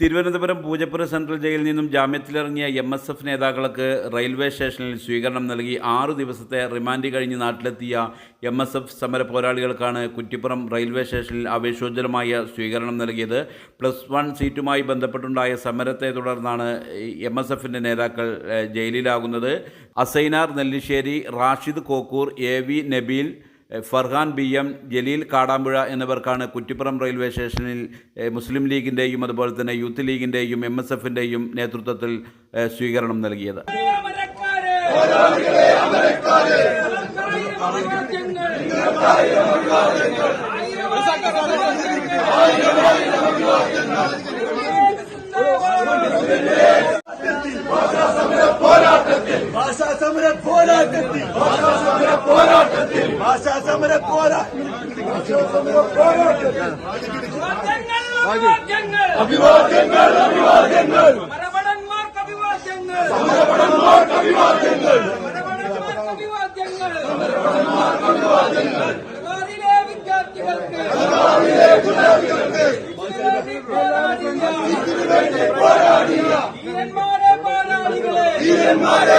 Thiruvananthapuram Poojappura central ജയിലിൽ നിന്നും ജാമ്യത്തിലിറങ്ങിയ എം എസ് എഫ് നേതാക്കൾക്ക് റെയിൽവേ സ്റ്റേഷനിൽ സ്വീകരണം നൽകി ആറു ദിവസത്തെ റിമാൻഡ് കഴിഞ്ഞ് നാട്ടിലെത്തിയ എം എസ് എഫ് സമര പോരാളികൾക്കാണ് കുറ്റിപ്പുറം റെയിൽവേ സ്റ്റേഷനിൽ ആവേശോജ്വലമായ സ്വീകരണം നൽകിയത്. പ്ലസ് വൺ സീറ്റുമായി ബന്ധപ്പെട്ടുണ്ടായ സമരത്തെ തുടർന്നാണ് എം എസ് എഫിന്റെ നേതാക്കൾ ജയിലിലാകുന്നത്. Asainar Nellissery Rashid Kokkur A V Nabeel Farhan B M Jaleel Kadampuzha എന്നിവർക്കാണ് കുറ്റിപ്പുറം റെയിൽവേ സ്റ്റേഷനിൽ മുസ്ലിം ലീഗിന്റെയും അതുപോലെ തന്നെ യൂത്ത് ലീഗിന്റെയും എം എസ് എഫിന്റെയും നേതൃത്വത്തിൽ സ്വീകരണം നൽകിയത്. പോരാട്ടത്തിൽ ഭാഷാ സമര പോരാട്ടത്തിൽ. പോരാട്ടത്തിൽ ഭാഷാ സമര പോരാ പോരാട്ടത്തിൽ അഭിവാദ്യങ്ങൾ അഭിവാദ്യങ്ങൾ മരമടന്മാർക്ക് അഭിവാദ്യങ്ങൾ സമരപടന്മാർക്ക് അഭിവാദ്യങ്ങൾ വിദ്യാർത്ഥികൾക്ക് ഇതിനുവേണ്ടി പോരാടിയ ധീരന്മാരെ